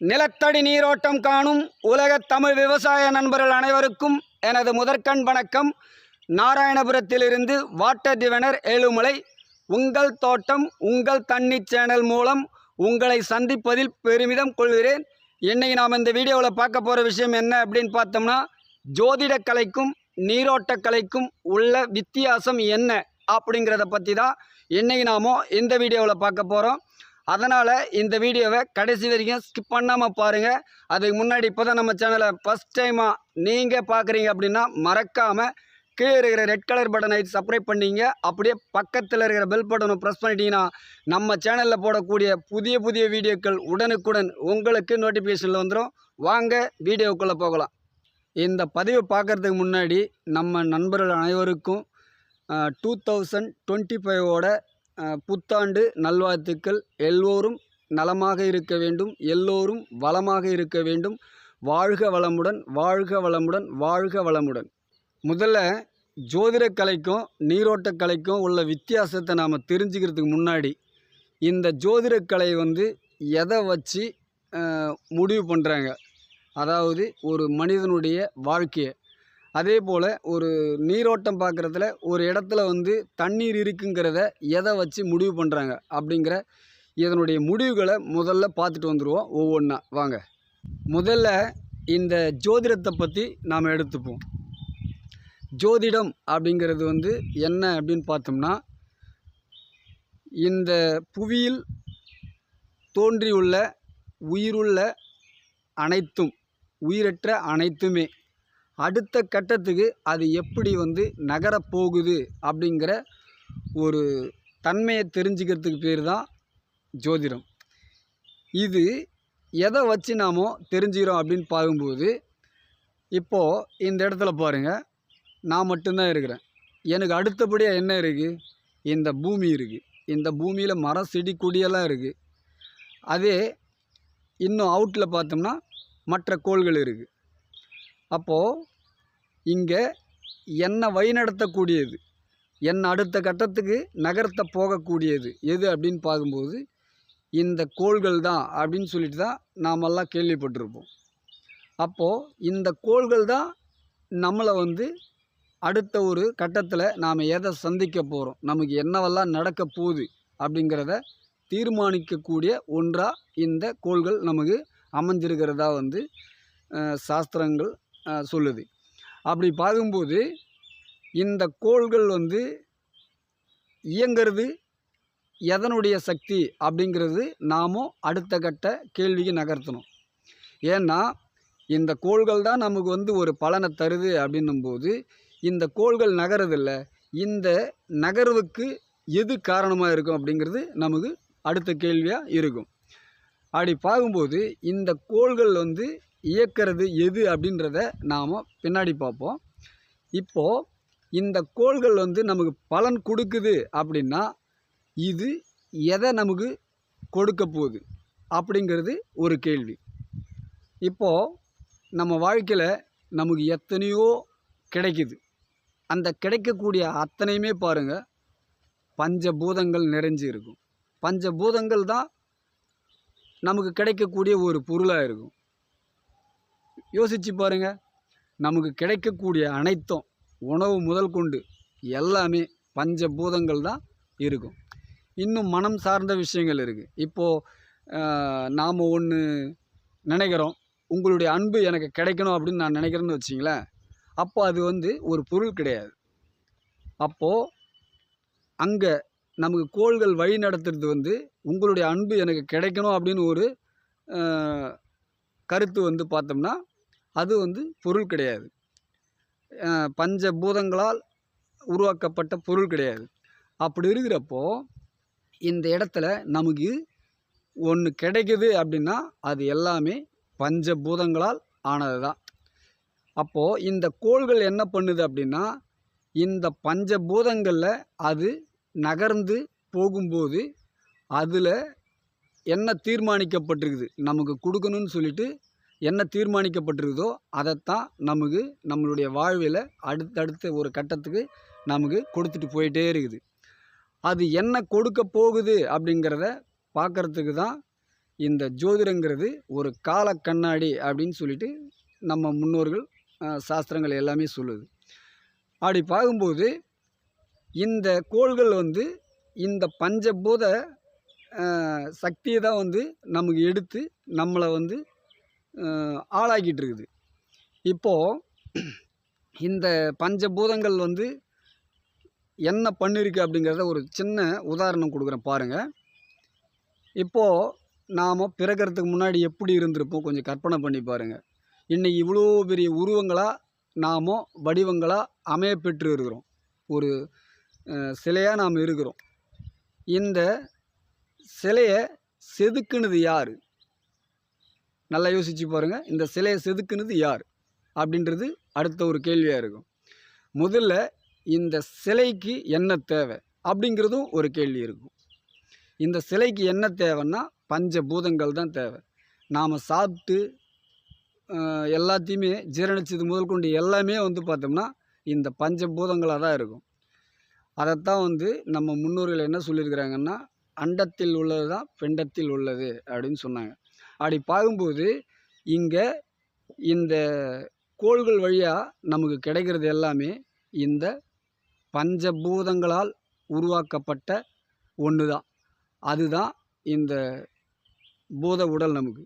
நிலத்தடி நீரோட்டம் காணும் உலகத் தமிழ் விவசாய நண்பர்கள் அனைவருக்கும் எனது முதற்கண் வணக்கம். நாராயணபுரத்திலிருந்து வாட்டர் டிவனர் ஏழுமலை உங்கள் தோட்டம் உங்கள் தண்ணி சேனல் மூலம் உங்களை சந்திப்பதில் பெருமிதம் கொள்கிறேன். இன்றைக்கி நாம் இந்த வீடியோவில் பார்க்க போகிற விஷயம் என்ன அப்படின்னு பார்த்தோம்னா ஜோதிட கலைக்கும் நீரோட்டக் கலைக்கும் உள்ள வித்தியாசம் என்ன அப்படிங்கிறத பற்றி தான் இன்றைக்கி நாமோ இந்த வீடியோவில் பார்க்க போகிறோம். அதனால் இந்த வீடியோவை கடைசி வரைக்கும் ஸ்கிப் பண்ணாமல் பாருங்கள் அதுக்கு முன்னாடி இப்போ தான் நம்ம சேனலை ஃபஸ்ட் டைமாக நீங்கள் பார்க்குறீங்க அப்படின்னா மறக்காமல் கீழே இருக்கிற ரெட் கலர் பட்டனை சப்ஸ்கிரைப் பண்ணிங்க. அப்படியே பக்கத்தில் இருக்கிற பெல் பட்டனை ப்ரெஸ் பண்ணிட்டீங்கன்னா நம்ம சேனலில் போடக்கூடிய புதிய புதிய வீடியோக்கள் உடனுக்குடன் உங்களுக்கு நோட்டிஃபிகேஷனில் வந்துடும் வாங்க வீடியோக்குள்ளே போகலாம். இந்த பதிவை பார்க்குறதுக்கு முன்னாடி நம்ம நண்பர்கள் அனைவருக்கும் டூ தௌசண்ட் டுவெண்ட்டி ஃபைவோட புத்தாண்டு நல்வாழ்த்துக்கள். எல்லோரும் நலமாக இருக்க வேண்டும். எல்லோரும் வளமாக இருக்க வேண்டும். வாழ்க வளமுடன் வாழ்க வளமுடன் வாழ்க வளமுடன். முதல்ல ஜோதிடக் கலைக்கும் உள்ள வித்தியாசத்தை நாம் தெரிஞ்சுக்கிறதுக்கு முன்னாடி இந்த ஜோதிடக் கலை வந்து எதை வச்சு முடிவு பண்ணுறாங்க அதாவது ஒரு மனிதனுடைய வாழ்க்கையை. அதே போல் ஒரு நீரோட்டம் பார்க்குறதுல ஒரு இடத்துல வந்து தண்ணீர் இருக்குங்கிறத எதை வச்சு முடிவு பண்ணுறாங்க அப்படிங்கிற இதனுடைய முடிவுகளை முதல்ல பார்த்துட்டு வந்துடுவோம் ஒவ்வொன்றா வாங்க. முதல்ல இந்த ஜோதிடத்தை பற்றி நாம் எடுத்துப்போம். ஜோதிடம் அப்படிங்கிறது வந்து என்ன அப்படின்னு பார்த்தோம்னா இந்த புவியில் தோன்றியுள்ள உயிருள்ள அனைத்தும் உயிரற்ற அனைத்துமே அடுத்த கட்டத்துக்கு அது எப்படி வந்து நகரப்போகுது அப்படிங்கிற ஒரு தன்மையை தெரிஞ்சுக்கிறதுக்கு பேர் தான் ஜோதிடம். இது எதை வச்சு நாம் தெரிஞ்சுக்கிறோம் அப்படின்னு பார்க்கும்போது இப்போது இந்த இடத்துல பாருங்கள் நான் மட்டும்தான் இருக்கிறேன். எனக்கு அடுத்தபடியாக என்ன இருக்குது இந்த பூமி இருக்குது இந்த பூமியில் மரம் செடி கொடியெல்லாம் இருக்குது அதே இன்னும் அவுட்டில் பார்த்தோம்னா மற்ற கோள்கள் இருக்குது அப்போது இங்கே என்னை வழிநடத்தக்கூடியது என்னை அடுத்த கட்டத்துக்கு நகர்த்த போகக்கூடியது? எது அப்படின்னு பார்க்கும்போது இந்த கோள்கள் தான் அப்படின்னு சொல்லிட்டு தான் நாமெல்லாம் கேள்விப்பட்டிருப்போம். அப்போது இந்த கோள்கள் தான் நம்மளை வந்து அடுத்த ஒரு கட்டத்தில் நாம் எதை சந்திக்க போகிறோம் நமக்கு என்னவெல்லாம் நடக்க போகுது? அப்படிங்கிறத தீர்மானிக்கக்கூடிய ஒன்றாக இந்த கோள்கள் நமக்கு அமைஞ்சிருக்கிறதா வந்து சாஸ்திரங்கள் சொல்லுது. அப்படி பார்க்கும்போது இந்த கோள்கள் வந்து இயங்கிறது எதனுடைய சக்தி அப்படிங்கிறது நாமும் அடுத்த கட்ட கேள்விக்கு நகர்த்தணும். ஏன்னா இந்த கோள்கள் தான் நமக்கு வந்து ஒரு பலனை தருது அப்படின்னும்போது இந்த கோள்கள் நகரதில்ல இந்த நகர்வுக்கு எது காரணமாக இருக்கும் அப்படிங்கிறது நமக்கு அடுத்த கேள்வியாக இருக்கும். அப்படி பார்க்கும்போது இந்த கோள்கள் வந்து இயக்கிறது எது அப்படின்றத நாம் பின்னாடி பார்ப்போம். இப்போது இந்த கோள்கள் வந்து நமக்கு பலன் கொடுக்குது அப்படின்னா இது எதை நமக்கு கொடுக்க போகுது அப்படிங்கிறது ஒரு கேள்வி. இப்போது நம்ம வாழ்க்கையில் நமக்கு எத்தனையோ கிடைக்குது. அந்த கிடைக்கக்கூடிய அத்தனையுமே பாருங்கள் பஞ்சபூதங்கள் நிறைஞ்சு இருக்கும். பஞ்சபூதங்கள் தான் நமக்கு கிடைக்கக்கூடிய ஒரு பொருளாக இருக்கும். யோசித்து பாருங்கள் நமக்கு கிடைக்கக்கூடிய அனைத்தும் உணவு முதல் கொண்டு எல்லாமே பஞ்சபூதங்கள் தான் இருக்கும். இன்னும் மனம் சார்ந்த விஷயங்கள் இருக்குது இப்போது நாம் ஒன்று நினைக்கிறோம். உங்களுடைய அன்பு எனக்கு கிடைக்கணும் அப்படின்னு நான் நினைக்கிறேன்னு வச்சிங்களேன். அப்போ அது வந்து ஒரு பொருள் கிடையாது. அப்போது அங்கே நமக்கு கோள்கள் வழி நடத்துறது வந்து உங்களுடைய அன்பு எனக்கு கிடைக்கணும் அப்படின்னு ஒரு கருத்து வந்து பார்த்தோம்னா அது வந்து பொருள் கிடையாது. பஞ்ச பூதங்களால் உருவாக்கப்பட்ட பொருள் கிடையாது. அப்படி இருக்கிறப்போ இந்த இடத்துல நமக்கு ஒன்று கிடைக்குது அப்படின்னா அது எல்லாமே பஞ்சபூதங்களால் ஆனது தான். அப்போது இந்த கோள்கள் என்ன பண்ணுது அப்படின்னா இந்த பஞ்சபூதங்களில் அது நகர்ந்து போகும்போது அதில் என்ன தீர்மானிக்கப்பட்டிருக்குது? நமக்கு கொடுக்கணும்னு சொல்லிட்டு என்ன தீர்மானிக்கப்பட்டிருக்குதோ அதைத்தான் நமக்கு நம்மளுடைய வாழ்வில் அடுத்தடுத்த ஒரு கட்டத்துக்கு நமக்கு கொடுத்துட்டு போயிட்டே இருக்குது. அது என்ன கொடுக்க போகுது அப்படிங்கிறத பார்க்குறதுக்கு தான் இந்த ஜோதிடங்கிறது ஒரு கால கண்ணாடி அப்படின்னு சொல்லிட்டு நம்ம முன்னோர்கள் சாஸ்திரங்கள் எல்லாமே சொல்லுது. அப்படி பார்க்கும்போது இந்த கோள்கள் வந்து இந்த பஞ்சபூத சக்தியை தான் வந்து நமக்கு எடுத்து நம்மளை வந்து ஆளாக்கிட்டு இருக்குது இப்போது இந்த பஞ்சபூதங்கள் வந்து என்ன பண்ணிருக்கு அப்படிங்கிறத ஒரு சின்ன உதாரணம் கொடுக்குறேன் பாருங்கள் இப்போது நாம் பிறக்கிறதுக்கு முன்னாடி எப்படி இருந்திருப்போம் கொஞ்சம் கற்பனை பண்ணி பாருங்கள் இன்றைக்கி இவ்வளோ பெரிய உருவங்களாக நாம் வடிவங்களாக அமைய பெற்று இருக்கிறோம். ஒரு சிலையாக நாம் இருக்கிறோம். இந்த சிலையை செதுக்குனது யார்? நல்லா யோசித்து பாருங்கள் இந்த சிலையை செதுக்குனது யார்? அப்படின்றது அடுத்த ஒரு கேள்வியாக இருக்கும். முதல்ல இந்த சிலைக்கு என்ன தேவை? அப்படிங்கிறதும் ஒரு கேள்வி இருக்கும். இந்த சிலைக்கு என்ன தேவைன்னா பஞ்சபூதங்கள் தான் தேவை. நாம் சாப்பிட்டு எல்லாத்தையுமே ஜீரணிச்சது முதல் கொண்டு எல்லாமே வந்து பார்த்தோம்னா இந்த பஞ்சபூதங்களாக தான் இருக்கும். அதைத்தான் வந்து நம்ம முன்னோர்கள் என்ன சொல்லியிருக்கிறாங்கன்னா அண்டத்தில் உள்ளது தான் பெண்டத்தில் உள்ளது அப்படின்னு சொன்னாங்க. அப்படி பார்க்கும்போது இங்கே இந்த கோள்கள் வழியாக நமக்கு கிடைக்கிறது எல்லாமே இந்த பஞ்சபூதங்களால் உருவாக்கப்பட்ட ஒன்று தான் அதுதான் இந்த பூத உடல் நமக்கு.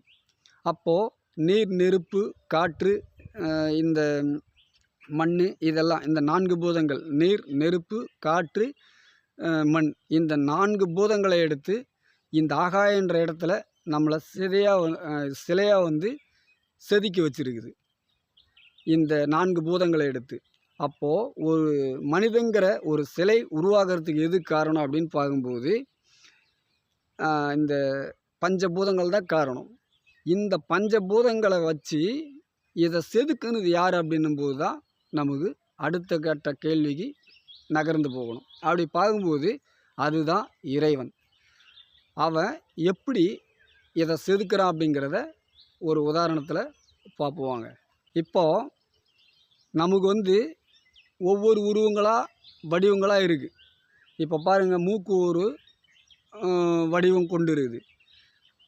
அப்போது நீர் நெருப்பு காற்று இந்த மண் இதெல்லாம் இந்த நான்கு பூதங்கள் நீர் நெருப்பு காற்று மண் இந்த நான்கு பூதங்களை எடுத்து இந்த ஆகாயன்ற இடத்துல நம்மளை சிதையாக சிலையாக வந்து செதுக்கி வச்சிருக்குது. இந்த நான்கு பூதங்களை எடுத்து. அப்போது ஒரு மனிதங்கிற ஒரு சிலை உருவாகிறதுக்கு எது காரணம் அப்படின்னு பார்க்கும்போது இந்த பஞ்சபூதங்கள் தான் காரணம். இந்த பஞ்சபூதங்களை வச்சு இதை செதுக்குனது யார் அப்படின்னும் போது தான் நமக்கு அடுத்த கட்ட கேள்விக்கு நகர்ந்து போகணும். அப்படி பார்க்கும்போது அதுதான் இறைவன். அவன் எப்படி இதை செதுக்கிறான் அப்படிங்கிறத ஒரு உதாரணத்தில் பார்ப்புவாங்க. இப்போது நமக்கு வந்து ஒவ்வொரு உருவங்களாக வடிவங்களாக இருக்குது இப்போ பாருங்கள் மூக்கு ஒரு வடிவம் கொண்டு இருக்குது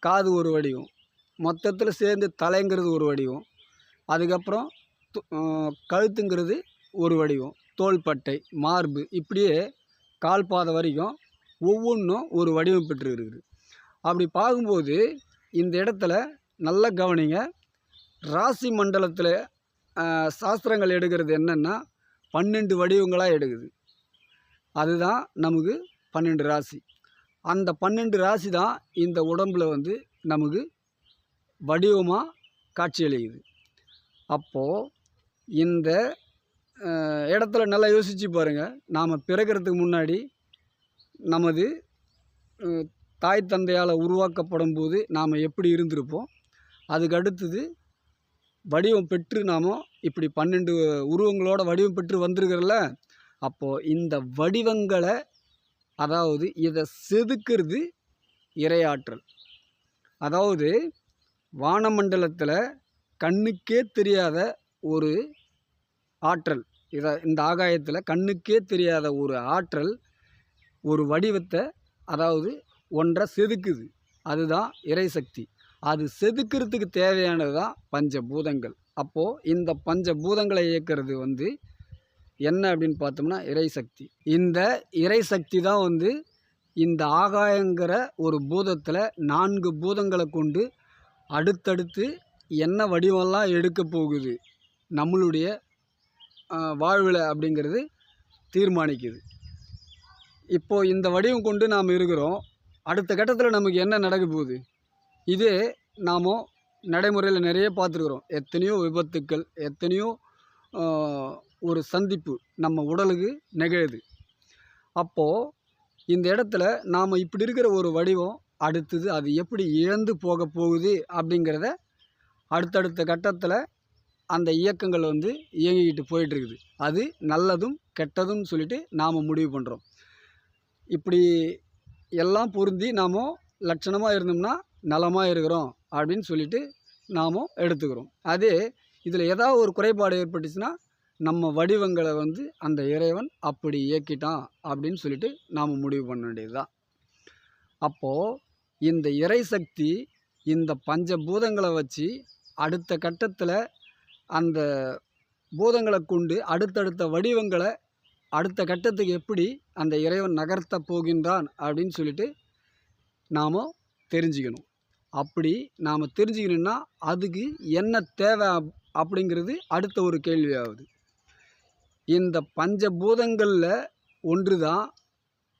காது ஒரு வடிவம். மொத்தத்தில் சேர்ந்து தலைங்கிறது ஒரு வடிவம். அதுக்கப்புறம் கழுத்துங்கிறது ஒரு வடிவம். தோள்பட்டை மார்பு இப்படியே கால் பாதை வரைக்கும் ஒவ்வொன்றும் ஒரு வடிவம் பெற்று இருக்குது அப்படி பார்க்கும்போது இந்த இடத்துல நல்ல கவனிங்க. ராசி மண்டலத்தில் சாஸ்திரங்கள் எடுக்கிறது என்னென்னா பன்னெண்டு வடிவங்களாக எடுக்குது. அதுதான் நமக்கு பன்னெண்டு ராசி. அந்த பன்னெண்டு ராசி தான் இந்த உடம்பில் வந்து நமக்கு வடிவமாக காட்சியளிக்குது அப்போது இந்த இடத்துல நல்லா யோசித்து பாருங்கள் நாம் பிறக்கிறதுக்கு முன்னாடி நமது தாய் தந்தையால் உருவாக்கப்படும் போது நாம் எப்படி இருந்திருப்போம்? அதுக்கு அடுத்தது வடிவம் பெற்று நாம் இப்படி பன்னெண்டு உருவங்களோட வடிவம் பெற்று வந்திருக்கிறல்ல அப்போது இந்த வடிவங்களை அதாவது இதை செதுக்கிறது இரையாற்றல். அதாவது வானமண்டலத்தில் கண்ணுக்கே தெரியாத ஒரு ஆற்றல் இதை இந்த ஆகாயத்தில் கண்ணுக்கே தெரியாத ஒரு ஆற்றல் ஒரு வடிவத்தை அதாவது ஒன்றை செதுக்குது. அதுதான் இறைசக்தி அது செதுக்கிறதுக்கு தேவையானது தான் பஞ்சபூதங்கள். அப்போது இந்த பஞ்சபூதங்களை இயக்கிறது வந்து என்ன அப்படின்னு பார்த்தோம்னா இறைசக்தி இந்த இறைசக்தி தான் வந்து இந்த ஆகாயங்கிற ஒரு பூதத்தில் நான்கு பூதங்களை கொண்டு அடுத்தடுத்து என்ன வடிவெல்லாம் எடுக்க போகுது நம்மளுடைய வாழ்வில் அப்படிங்கிறது தீர்மானிக்குது. இப்போது இந்த வடிவம் கொண்டு நாம் இருக்கிறோம். அடுத்த கட்டத்தில் நமக்கு என்ன நடக்க போகுது? இதே நாம் நடைமுறையில் நிறைய பார்த்துருக்குறோம். எத்தனையோ விபத்துக்கள் எத்தனையோ ஒரு சந்திப்பு நம்ம உடலுக்கு நிகழுது. அப்போது இந்த இடத்துல நாம் இப்படி இருக்கிற ஒரு வடிவம் அடுத்தது அது எப்படி இழந்து போக போகுது அப்படிங்கிறத அடுத்தடுத்த கட்டத்தில் அந்த இயக்கங்கள் வந்து இயங்கிக்கிட்டு போயிட்டுருக்குது. அது நல்லதும் கெட்டதும் சொல்லிட்டு நாம் முடிவு பண்ணுறோம் இப்படி எல்லாம் பொருந்தி நாம் லட்சணமாக இருந்தோம்னா நலமாக இருக்கிறோம் அப்படின்னு சொல்லிட்டு நாம் எடுத்துக்கிறோம். அதே இதில் ஏதாவது ஒரு குறைபாடு ஏற்பட்டுச்சுன்னா நம்ம வடிவங்களை வந்து அந்த இறைவன் அப்படி இயக்கிட்டான் அப்படின்னு சொல்லிட்டு நாம் முடிவு பண்ண வேண்டியது தான் அப்போது இந்த இறை சக்தி இந்த பஞ்சபூதங்களை வச்சு அடுத்த கட்டத்தில் அந்த பூதங்களை கொண்டு அடுத்தடுத்த வடிவங்களை அடுத்த கட்டத்துக்கு எப்படி அந்த இறைவன் நகர்த்த போகின்றான் அப்படின்னு சொல்லிட்டு நாம் தெரிஞ்சுக்கணும். அப்படி நாம் தெரிஞ்சுக்கணுன்னா அதுக்கு என்ன தேவை அப்படிங்கிறது அடுத்த ஒரு கேள்வியாகுது இந்த பஞ்சபூதங்களில் ஒன்று தான்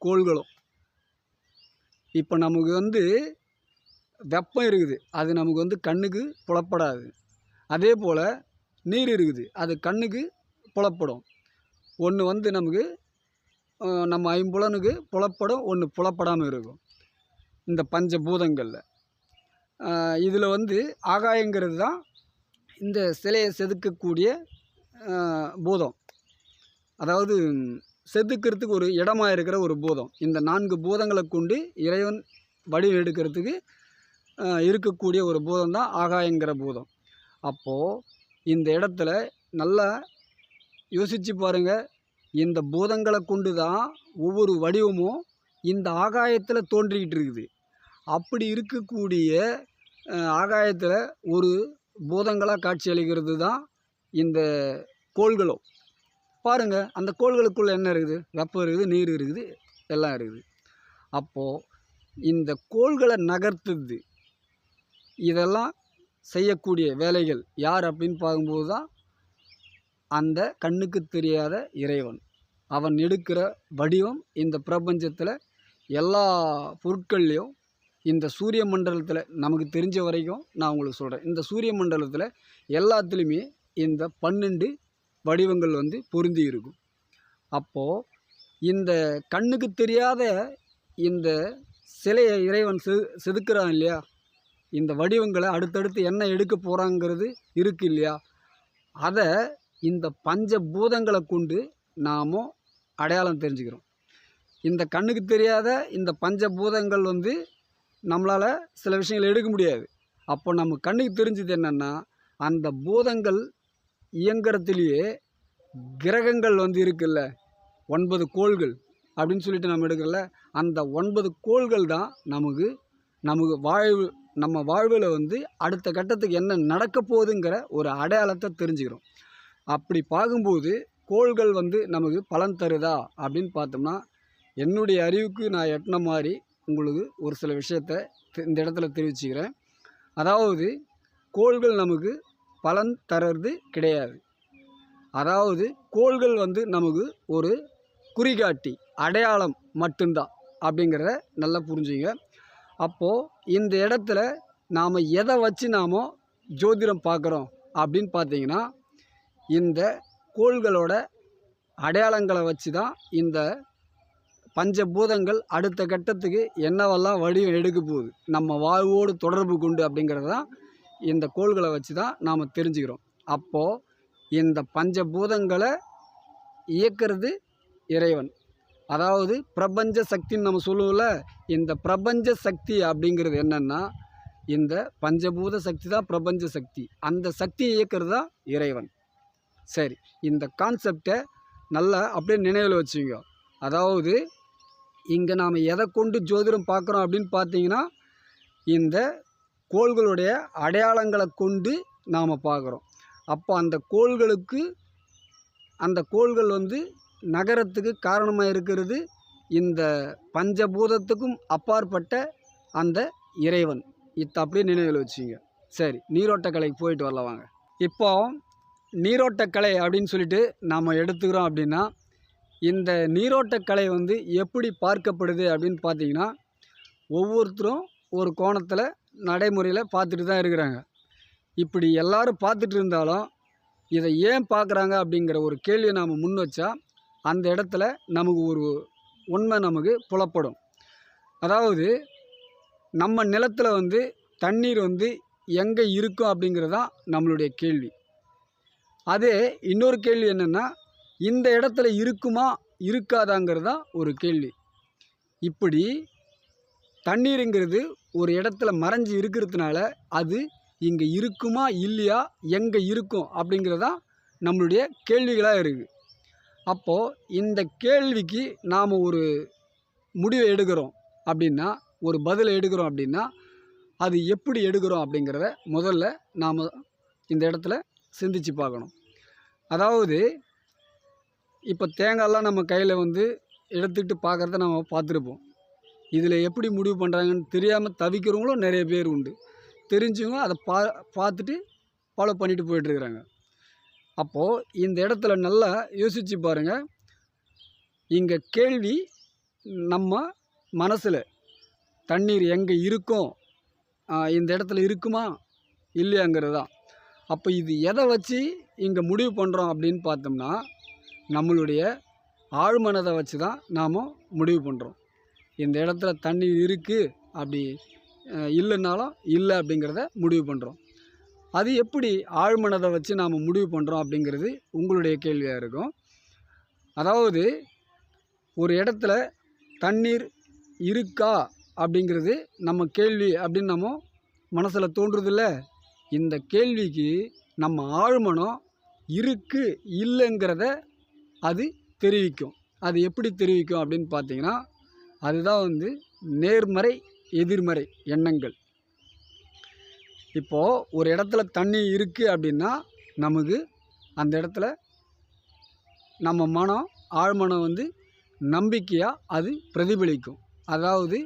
கோள்களும். இப்போ நமக்கு வந்து வெப்பம் இருக்குது. அது நமக்கு வந்து கண்ணுக்கு புலப்படாது. அதே போல் நீர் இருக்குது. அது கண்ணுக்கு புலப்படும். ஒன்று வந்து நமக்கு நம்ம ஐம்புலனுக்கு புலப்படும் ஒன்று புலப்படாமல் இருக்கும். இந்த பஞ்சபூதங்களில். இதில் வந்து ஆகாயங்கிறது தான் இந்த சிலையை செதுக்கக்கூடிய பூதம். அதாவது செதுக்கிறதுக்கு ஒரு இடமா இருக்கிற ஒரு பூதம். இந்த நான்கு பூதங்களை கொண்டு இறைவன் வடிவம் எடுக்கிறதுக்கு இருக்கக்கூடிய ஒரு பூதம் தான் ஆகாயங்கிற பூதம். அப்போது இந்த இடத்துல நல்லா யோசித்து பாருங்கள் இந்த பூதங்களை கொண்டு தான் ஒவ்வொரு வடிவமும் இந்த ஆகாயத்தில் தோன்றிக்கிட்டு இருக்குது. அப்படி இருக்கக்கூடிய ஆகாயத்தில் ஒரு பூதங்களாக காட்சி அளிக்கிறது தான் இந்த கோள்களும். பாருங்கள் அந்த கோள்களுக்குள்ளே என்ன இருக்குது? வெப்பம் இருக்குது நீர் இருக்குது எல்லாம் இருக்குது. அப்போது இந்த கோள்களை நகர்த்துது. இதெல்லாம் செய்யக்கூடிய வேலைகள் யார் அப்படின்னு பார்க்கும்போது தான் அந்த கண்ணுக்கு தெரியாத இறைவன். அவன் எடுக்கிற வடிவம் இந்த பிரபஞ்சத்தில் எல்லா பொருட்கள்லேயும் இந்த சூரிய மண்டலத்தில் நமக்கு தெரிஞ்ச வரைக்கும் நான் உங்களுக்கு சொல்கிறேன் இந்த சூரிய மண்டலத்தில் எல்லாத்துலேயுமே இந்த பன்னெண்டு வடிவங்கள் வந்து பொருந்தி இருக்கும். அப்போது இந்த கண்ணுக்கு தெரியாத இந்த சிலையை இறைவன் செ செதுக்குறான் இல்லையா? இந்த வடிவங்களை அடுத்தடுத்து என்ன எடுக்க போகிறாங்கிறது இருக்கு இல்லையா? அதை இந்த பஞ்ச பூதங்களை கொண்டு நாம் அடையாளம் தெரிஞ்சுக்கிறோம். இந்த கண்ணுக்கு தெரியாத இந்த பஞ்ச பூதங்கள் வந்து நம்மளால் சில விஷயங்கள் எடுக்க முடியாது. அப்போ நம்ம கண்ணுக்கு தெரிஞ்சது என்னென்னா அந்த பூதங்கள் இயங்குறதுலேயே கிரகங்கள் வந்து இருக்குல்ல ஒன்பது கோள்கள் அப்படின்னு சொல்லிட்டு நம்ம எடுக்கல அந்த ஒன்பது கோள்கள் தான் நமக்கு நமக்கு வாழ்வு நம்ம வாழ்வில் வந்து அடுத்த கட்டத்துக்கு என்ன நடக்க போகுதுங்கிற ஒரு அடையாளத்தை தெரிஞ்சுக்கிறோம். அப்படி பார்க்கும்போது கோள்கள் வந்து நமக்கு பலன் தருதா அப்படின்னு பார்த்தோம்னா என்னுடைய அறிவுக்கு நான் எட்டின மாதிரி உங்களுக்கு ஒரு சில விஷயத்த தெ- இந்த இடத்துல தெரிவிச்சுக்கிறேன். அதாவது கோள்கள் நமக்கு பலன் தர்றது கிடையாது. அதாவது கோள்கள் வந்து நமக்கு ஒரு குறிகாட்டி அடையாளம் மட்டும்தான் அப்படிங்கிறத நல்லா புரிஞ்சுங்க. அப்போது இந்த இடத்துல நாம் எதை வச்சு நாம் ஜோதிடம் பார்க்குறோம் அப்படின்னு பார்த்தீங்கன்னா இந்த கோள்களோட அடையாளங்களை வச்சு தான் இந்த பஞ்சபூதங்கள் அடுத்த கட்டத்துக்கு என்னவெல்லாம் வடிவம் எடுக்க போகுது. நம்ம வாழ்வோடு தொடர்பு கொண்டு அப்படிங்கிறது தான் இந்த கோள்களை வச்சு தான் நாம் தெரிஞ்சுக்கிறோம். அப்போது இந்த பஞ்சபூதங்களை இயக்கிறது இறைவன். அதாவது பிரபஞ்ச சக்தின்னு நம்ம சொல்லுவோம்ல இந்த பிரபஞ்ச சக்தி அப்படிங்கிறது என்னென்னா இந்த பஞ்சபூத சக்தி தான் பிரபஞ்ச சக்தி. அந்த சக்தியை இயக்கிறது தான் இறைவன். சரி இந்த கான்செப்டை நல்லா அப்படியே நினைவில் வச்சுங்க அதாவது இங்கே நாம் எதை கொண்டு ஜோதிடம் பார்க்குறோம் அப்படின்னு பார்த்தீங்கன்னா இந்த கோள்களுடைய அடையாளங்களை கொண்டு நாம் பார்க்குறோம். அப்போ அந்த கோள்களுக்கு அந்த கோள்கள் வந்து நகரத்துக்கு காரணமாக இருக்கிறது இந்த பஞ்சபூதத்துக்கும் அப்பாற்பட்ட அந்த இறைவன். இத்த அப்படியே நினைவில் வச்சுங்க சரி நீரோட்டக்கலைக்கு போயிட்டு வரலாம் வாங்க. இப்போ நீரோட்டக்கலை அப்படின்னு சொல்லிட்டு நாம் எடுத்துக்கிறோம் அப்படின்னா இந்த நீரோட்டக்கலை வந்து எப்படி பார்க்கப்படுது அப்படின்னு பார்த்தீங்கன்னா ஒவ்வொருத்தரும் ஒரு கோணத்தில் நடைமுறையில் பார்த்துட்டு தான் இருக்கிறாங்க. இப்படி எல்லாரும் பார்த்துட்டு இருந்தாலும் இதை ஏன் பார்க்குறாங்க அப்படிங்கிற ஒரு கேள்வியை நாம் முன் வச்சா அந்த இடத்துல நமக்கு ஒரு உண்மை நமக்கு புலப்படும். அதாவது நம்ம நிலத்தில் வந்து தண்ணீர் வந்து எங்கே இருக்கும் அப்படிங்கிறது தான் நம்மளுடைய கேள்வி. அதே இன்னொரு கேள்வி என்னென்னா இந்த இடத்துல இருக்குமா இருக்காதாங்கிறது தான் ஒரு கேள்வி. இப்படி தண்ணீருங்கிறது ஒரு இடத்துல மறைஞ்சு இருக்கிறதுனால அது இங்கே இருக்குமா இல்லையா எங்கே இருக்கும் அப்படிங்கிறதான் நம்மளுடைய கேள்விகளாக இருக்குது அப்போது இந்த கேள்விக்கு நாம் ஒரு முடிவை எடுக்கிறோம் அப்படின்னா ஒரு பதிலை எடுக்கிறோம் அப்படின்னா அது எப்படி எடுக்கிறோம் அப்படிங்கிறத முதல்ல நாம் இந்த இடத்துல சிந்திச்சு பார்க்கணும். அதாவது இப்போ தேங்காயெல்லாம் நம்ம கையில் வந்து எடுத்துக்கிட்டு பார்க்குறத நம்ம பார்த்துருப்போம். இதில் எப்படி முடிவு பண்ணுறாங்கன்னு தெரியாமல் தவிக்கிறவங்களும் நிறைய பேர் உண்டு. தெரிஞ்சவங்க அதை பா பார்த்துட்டு ஃபாலோ பண்ணிட்டு போயிட்டுருக்குறாங்க அப்போது இந்த இடத்துல நல்லா யோசித்து பாருங்கள் இங்கே கேள்வி நம்ம மனசில் தண்ணீர் எங்கே இருக்கும்? இந்த இடத்துல இருக்குமா? இல்லையாங்கிறது தான். அப்போ இது எதை வச்சு இங்கே முடிவு பண்ணுறோம் அப்படின்னு பார்த்தோம்னா நம்மளுடைய ஆழ்மனதை வச்சு தான் நாம் முடிவு பண்ணுறோம் இந்த இடத்துல தண்ணீர் இருக்குது அப்படி இல்லைன்னாலும் இல்லை அப்படிங்கிறத முடிவு பண்ணுறோம் அது எப்படி ஆழ்மனதை வச்சு நாம் முடிவு பண்ணுறோம் அப்படிங்கிறது உங்களுடைய கேள்வியாக இருக்கும். அதாவது ஒரு இடத்துல தண்ணீர் இருக்கா அப்படிங்கிறது நம்ம கேள்வி அப்படின்னு நம்ம மனசில் தோன்றுதில்ல இந்த கேள்விக்கு நம்ம ஆழ்மனம் இருக்குது இல்லைங்கிறத அது தெரிவிக்கும். அது எப்படி தெரிவிக்கும் அப்படின்னு பார்த்தீங்கன்னா அதுதான் வந்து நேர்மறை எதிர்மறை எண்ணங்கள். இப்போது ஒரு இடத்துல தண்ணி இருக்குது அப்படின்னா நமக்கு அந்த இடத்துல நம்ம மனம் ஆழ்மனம் வந்து நம்பிக்கையாக அது பிரதிபலிக்கும். அதாவது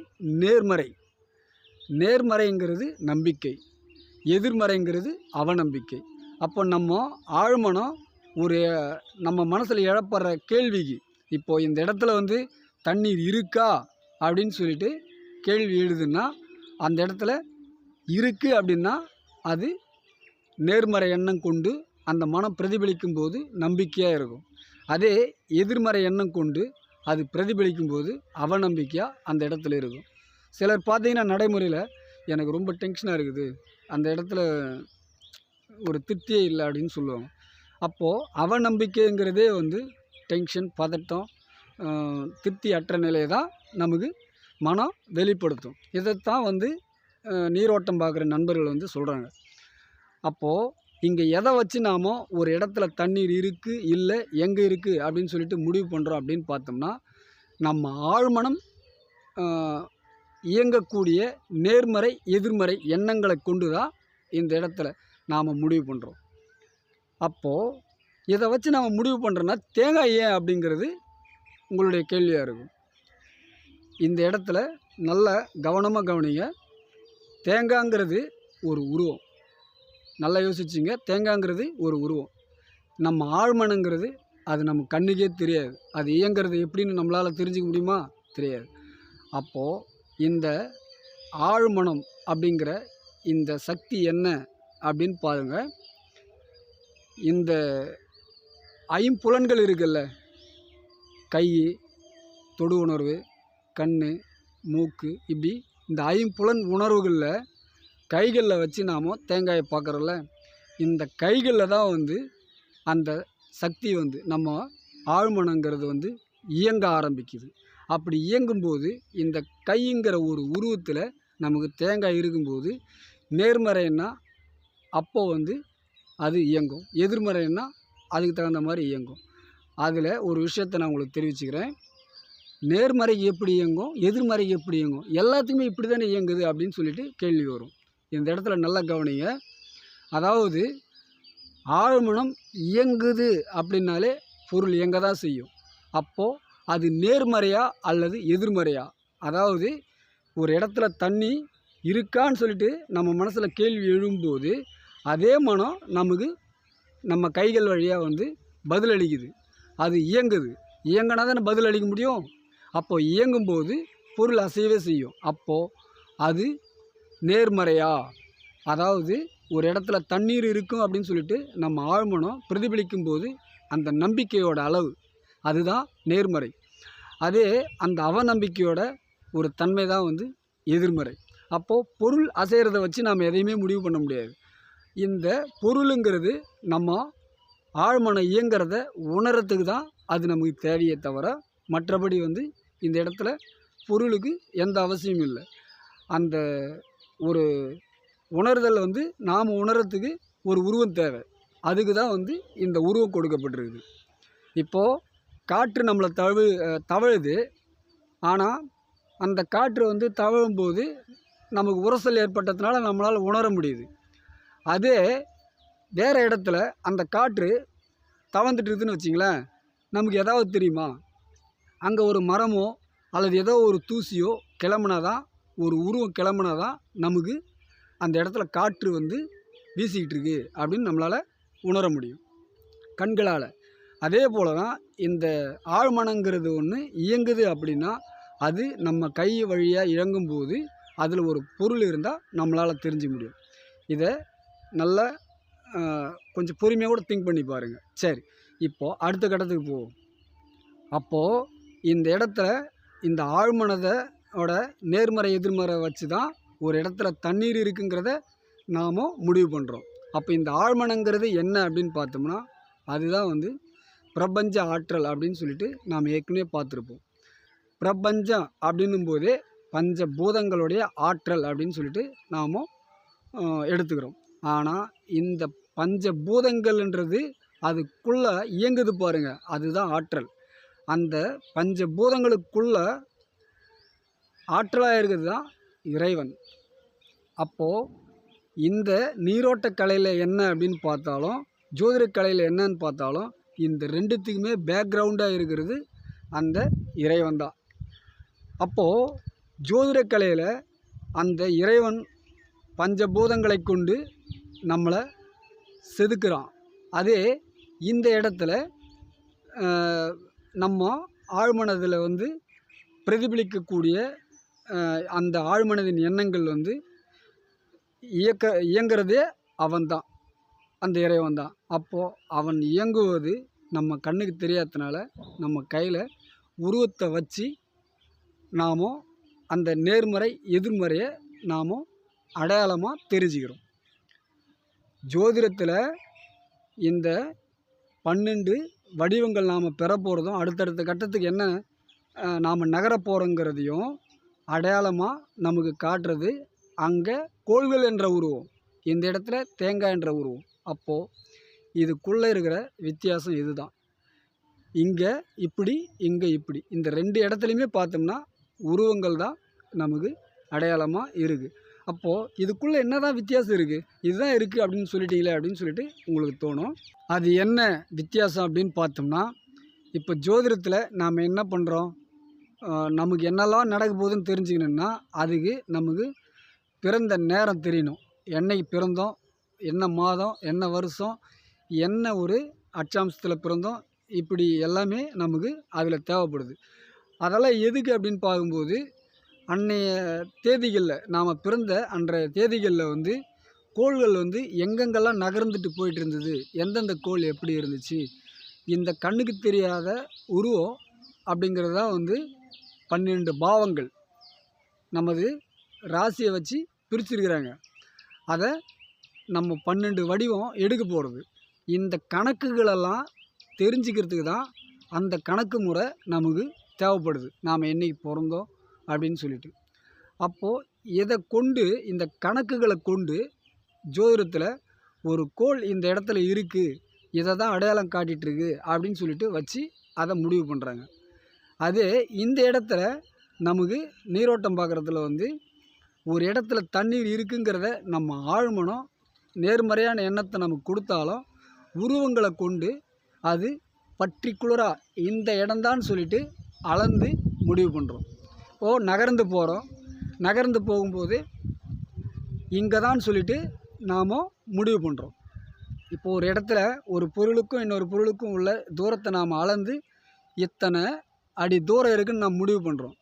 நேர்மறை. நேர்மறைங்கிறது நம்பிக்கை. எதிர்மறைங்கிறது அவநம்பிக்கை. அப்போ நம்ம ஆழ்மனம் ஒரு நம்ம மனசில் இழப்படுற கேள்விக்கு இப்போது இந்த இடத்துல வந்து தண்ணீர் இருக்கா? அப்படின்னு சொல்லிட்டு கேள்வி எழுதுன்னா அந்த இடத்துல இருக்குது அப்படின்னா அது நேர்மறை எண்ணம் கொண்டு அந்த மனம் பிரதிபலிக்கும் போது நம்பிக்கையாக இருக்கும். அதே எதிர்மறை எண்ணம் கொண்டு அது பிரதிபலிக்கும் போது அவநம்பிக்கையாக அந்த இடத்துல இருக்கும். சிலர் பார்த்தீங்கன்னா நடைமுறையில் எனக்கு ரொம்ப டென்ஷனாக இருக்குது. அந்த இடத்துல ஒரு திருப்தியே இல்லை அப்படின்னு சொல்லுவாங்க. அப்போது அவநம்பிக்கைங்கிறதே வந்து டென்ஷன் பதட்டம் திருப்தி அற்ற நிலையை தான் நமக்கு மனம் வெளிப்படுத்தும். இதைத்தான் வந்து நீரோட்டம் பார்க்குற நண்பர்கள் வந்து சொல்கிறாங்க அப்போது இங்கே எதை வச்சு நாம் ஒரு இடத்துல தண்ணீர் இருக்குது இல்லை எங்கே இருக்குது அப்படின்னு சொல்லிட்டு முடிவு பண்ணுறோம் அப்படின்னு பார்த்தோம்னா நம்ம ஆழ்மனம் இயங்கக்கூடிய நேர்மறை எதிர்மறை எண்ணங்களை கொண்டு தான் இந்த இடத்துல நாம் முடிவு பண்ணுறோம் அப்போது இதை வச்சு நாம் முடிவு பண்ணுறோன்னா தேங்காய் ஏன் அப்படிங்கிறது உங்களுடைய கேள்வியாக இருக்கும். இந்த இடத்துல நல்ல கவனமாக கவனிங்க. தேங்காய்ங்கிறது ஒரு உருவம். நல்லா யோசிச்சிங்க. தேங்காய்ங்கிறது ஒரு உருவம். நம்ம ஆழ்மனங்கிறது அது நம்ம கண்ணுக்கே தெரியாது. அது இயங்கிறது எப்படின்னு நம்மளால் தெரிஞ்சுக்க முடியுமா? தெரியாது. அப்போது இந்த ஆழ்மனம் அப்படிங்கிற இந்த சக்தி என்ன அப்படின்னு பாருங்க. இந்த ஐம்புலன்கள் இருக்குல்ல. கை தொடு உணர்வு கண் மூக்கு இப்படி இந்த ஐம்புலன் உணர்வுகளில் கைகளில் வச்சு நாம் தேங்காயை பார்க்குறோம்ல. இந்த கைகளில் தான் வந்து அந்த சக்தி வந்து நம்ம ஆழ்மனங்கிறது வந்து இயங்க ஆரம்பிக்குது. அப்படி இயங்கும்போது இந்த கைங்கிற ஒரு உருவத்தில் நமக்கு தேங்காய் இருக்கும்போது நேர்மறைன்னா அப்போ வந்து அது இயங்கும். எதிர்மறைன்னா அதுக்கு தகுந்த மாதிரி இயங்கும். அதில் ஒரு விஷயத்தை நான் உங்களுக்கு தெரிவிச்சுக்கிறேன். நேர்மறை எப்படி இயங்கும்? எதிர்மறை எப்படி இயங்கும்? எல்லாத்துக்குமே இப்படி தானே இயங்குது அப்படின்னு சொல்லிட்டு கேள்வி வரும். இந்த இடத்துல நல்லா கவனிங்க. அதாவது ஆழ்மனம் இயங்குது அப்படின்னாலே பொருள் இயங்க தான் செய்யும். அப்போது அது நேர்மறையா அல்லது எதிர்மறையா? அதாவது ஒரு இடத்துல தண்ணி இருக்கான்னு சொல்லிட்டு நம்ம மனசில் கேள்வி எழும்போது அதே மனம் நமக்கு நம்ம கைகள் வழியாக வந்து பதிலளிக்குது. அது இயங்குது. இயங்கினா தானே பதில் அளிக்க முடியும்? அப்போது இயங்கும்போது பொருள் அசையவே செய்யும். அப்போது அது நேர்மறையா? அதாவது ஒரு இடத்துல தண்ணீர் இருக்கும் அப்படின்னு சொல்லிட்டு நம்ம ஆழ்மனம் பிரதிபலிக்கும் போது அந்த நம்பிக்கையோட அளவு அதுதான் நேர்மறை. அதே அந்த அவநம்பிக்கையோட ஒரு தன்மை தான் வந்து எதிர்மறை. அப்போது பொருள் அசைகிறத வச்சு நாம் எதையுமே முடிவு பண்ண முடியாது. இந்த பொருளுங்கிறது நம்ம ஆழ்மனை இயங்கிறத உணரத்துக்கு தான் அது நமக்கு தேவையே தவிர மற்றபடி வந்து இந்த இடத்துல பொருளுக்கு எந்த அவசியமும் இல்லை. அந்த ஒரு உணர்தல் வந்து நாம் உணரத்துக்கு ஒரு உருவம் தேவை. அதுக்கு தான் வந்து இந்த உருவம் கொடுக்கப்பட்டிருக்குது. இப்போது காற்று நம்மளை தழு தவழுது. ஆனால் அந்த காற்று வந்து தவழும்போது நமக்கு உரசல் ஏற்பட்டதுனால நம்மளால் உணர முடியுது. அதே வேறு இடத்துல அந்த காற்று தவந்துட்டு இருக்குதுன்னு வச்சிங்களேன் நமக்கு ஏதாவது தெரியுமா? அங்கே ஒரு மரமோ அல்லது ஏதோ ஒரு தூசியோ கிளம்புனா தான் ஒரு உருவம் கிளம்புனா தான் நமக்கு அந்த இடத்துல காற்று வந்து வீசிக்கிட்டு இருக்கு அப்படின்னு நம்மளால் உணர முடியும். கண்களால். அதே போல் தான் இந்த ஆழ்மனங்கிறது ஒன்று இயங்குது அப்படின்னா அது நம்ம கை வழியாக இயங்கும்போது அதில் ஒரு பொருள் இருந்தால் நம்மளால் தெரிஞ்சு முடியும். இதை நல்லா கொஞ்சம் பொறுமையாக கூட திங்க் பண்ணி பாருங்கள் சரி இப்போது அடுத்த கட்டத்துக்கு போவோம். அப்போது இந்த இடத்துல இந்த ஆழ்மனதோட நேர்மறை எதிர்மறை வச்சு தான் ஒரு இடத்துல தண்ணீர் இருக்குங்கிறத நாம் முடிவு பண்ணுறோம் அப்போ இந்த ஆழ்மனங்கிறது என்ன அப்படின்னு பார்த்தோம்னா அதுதான் வந்து பிரபஞ்ச ஆற்றல் அப்படின்னு சொல்லிட்டு நாம் ஏற்கனவே பார்த்துருப்போம். பிரபஞ்சம் அப்படின்னும் போதே பஞ்ச பூதங்களுடைய ஆற்றல் அப்படின்னு சொல்லிட்டு நாம் எடுத்துக்கிறோம். ஆனால் இந்த பஞ்ச பூதங்கள்ன்றது அதுக்குள்ளே இயங்குது பாருங்கள் அதுதான் ஆற்றல். அந்த பஞ்ச பூதங்களுக்குள்ள ஆற்றலாக இருக்கிறது தான் இறைவன். அப்போது இந்த நீரோட்ட கலையில் என்ன அப்படின்னு பார்த்தாலும் ஜோதிட கலையில் என்னன்னு பார்த்தாலும் இந்த ரெண்டுத்துக்குமே பேக்ரவுண்டாக இருக்கிறது அந்த இறைவன் தான். அப்போது ஜோதிட கலையில் அந்த இறைவன் பஞ்சபூதங்களை கொண்டு நம்மளை செதுக்கிறான். அதே இந்த இடத்துல நம்ம ஆழ்மனதில் வந்து பிரதிபலிக்கக்கூடிய அந்த ஆழ்மனதின் எண்ணங்கள் வந்து இயக்க இயங்குறதே அவன்தான் அந்த இறைவன் தான். அப்போது அவன் இயங்குவது நம்ம கண்ணுக்கு தெரியாததுனால நம்ம கையில் உருவத்தை வச்சு நாம் அந்த நேர்மறை எதிர்மறையை நாம் அடையாளமாக தெரிஞ்சுக்கிறோம். ஜோதிடத்தில் இந்த பன்னெண்டு வடிவங்கள் நாம் பெற போகிறதும் அடுத்தடுத்த கட்டத்துக்கு என்ன நாம் நகர போகிறோங்கிறதையும் அடையாளமாக நமக்கு காட்டுறது அங்கே கோள்கள் என்ற உருவம் இந்த இடத்துல தேங்காய் என்ற உருவம். அப்போது இதுக்குள்ளே இருக்கிற வித்தியாசம் இதுதான். இங்கே இப்படி இங்கே இப்படி. இந்த ரெண்டு இடத்துலையுமே பார்த்தோம்னா உருவங்கள் தான் நமக்கு அடையாளமாக இருக்குது அப்போது இதுக்குள்ளே என்ன தான் வித்தியாசம் இருக்குது இதுதான் இருக்குது அப்படின்னு சொல்லிட்டீங்களே அப்படின்னு சொல்லிட்டு உங்களுக்கு தோணும். அது என்ன வித்தியாசம் அப்படின்னு பார்த்தோம்னா இப்போ ஜோதிடத்தில் நாம் என்ன பண்ணுறோம் நமக்கு என்னெல்லாம் நடக்க போகுதுன்னு தெரிஞ்சுக்கணுன்னா அதுக்கு நமக்கு பிறந்த நேரம் தெரியணும். என்னைக்கு பிறந்தோம்? என்ன மாதம் என்ன வருஷம் என்ன ஒரு அச்சாம்சத்தில் பிறந்தோம் இப்படி எல்லாமே நமக்கு அதில் தேவைப்படுது. அதெல்லாம் எதுக்கு அப்படின்னு பார்க்கும்போது அன்னைய தேதிகளில் நாம் பிறந்த அன்றைய தேதிகளில் வந்து கோள்கள் வந்து எங்கெங்கெல்லாம் நகர்ந்துட்டு போயிட்டு இருந்தது எந்தெந்த கோள் எப்படி இருந்துச்சு இந்த கண்ணுக்கு தெரியாத உருவம் அப்படிங்கிறது தான் வந்து பன்னிரெண்டு பாவங்கள் நமது ராசியை வச்சு பிரிச்சிருக்கிறாங்க. அதை நம்ம பன்னெண்டு வடிவம் எடுக்க போகிறது இந்த கணக்குகளெல்லாம் தெரிஞ்சுக்கிறதுக்கு தான் அந்த கணக்கு முறை நமக்கு தேவைப்படுது. நாம் என்னைக்கு பிறந்தோம் அப்படின்னு சொல்லிட்டு. அப்போது இதை கொண்டு இந்த கணக்குகளை கொண்டு ஜோதிடத்தில் ஒரு கோள் இந்த இடத்துல இருக்குது இதை தான் அடையாளம் காட்டிகிட்ருக்கு அப்படின்னு சொல்லிட்டு வச்சு அதை முடிவு பண்ணுறாங்க அதே இந்த இடத்துல நமக்கு நீரோட்டம் பார்க்குறதுல வந்து ஒரு இடத்துல தண்ணீர் இருக்குங்கிறத நம்ம ஆழ்மனம் நேர்மறையான எண்ணத்தை நமக்கு கொடுத்தாலும் உருவங்களை கொண்டு அது பர்டிகுலராக இந்த இடம்தான் சொல்லிட்டு அளந்து முடிவு பண்ணுறோம் ஓ நகர்ந்து போகிறோம் நகர்ந்து போகும்போது இங்கே தான் சொல்லிட்டு நாம் முடிவு பண்ணுறோம் இப்போ ஒரு இடத்துல ஒரு பொருளுக்கும் இன்னொரு பொருளுக்கும் உள்ள தூரத்தை நாம் அளந்து இத்தனை அடி தூரம் இருக்குன்னு நாம் முடிவு பண்ணுறோம்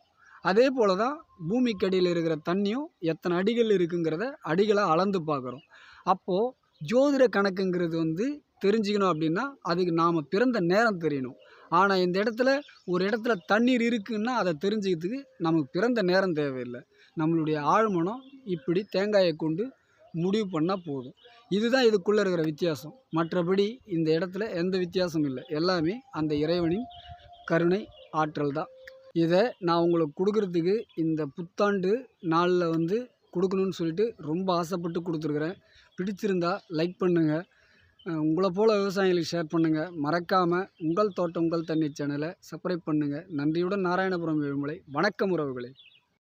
அதே போல் தான் பூமிக்கு அடியில் இருக்கிற தண்ணியும் எத்தனை அடிகள் இருக்குங்கிறத அடிகளை அளந்து பார்க்குறோம். அப்போது ஜோதிட கணக்குங்கிறது வந்து தெரிஞ்சுக்கணும் அப்படின்னா அதுக்கு நாம் பிறந்த நேரம் தெரியணும். ஆனால் இந்த இடத்துல ஒரு இடத்துல தண்ணீர் இருக்குன்னா அதை தெரிஞ்சுக்கிறதுக்கு நமக்கு பிறந்த நேரம் தேவையில்லை. நம்மளுடைய ஆழ்மனம் இப்படி தேங்காயை கொண்டு முடிவு பண்ணால் போதும். இதுதான் இதுக்குள்ளே இருக்கிற வித்தியாசம். மற்றபடி இந்த இடத்துல எந்த வித்தியாசமும் இல்லை. எல்லாமே அந்த இறைவனின் கருணை ஆற்றல் தான். இதை நான் உங்களுக்கு கொடுக்கறதுக்கு இந்த புத்தாண்டு நாளில் வந்து கொடுக்கணும்னு சொல்லிட்டு ரொம்ப ஆசைப்பட்டு கொடுத்துருக்குறேன். பிடிச்சிருந்தா லைக் பண்ணுங்கள் உங்களை போல் விவசாயிகளுக்கு ஷேர் பண்ணுங்கள் மறக்காமல் உங்கள் தோட்டம் உங்கள் தண்ணீர் சேனலை சப்ஸ்கிரைப் பண்ணுங்கள் நன்றியுடன் நாராயணபுரம் ஏழுமலை வணக்கம் உறவுகளே.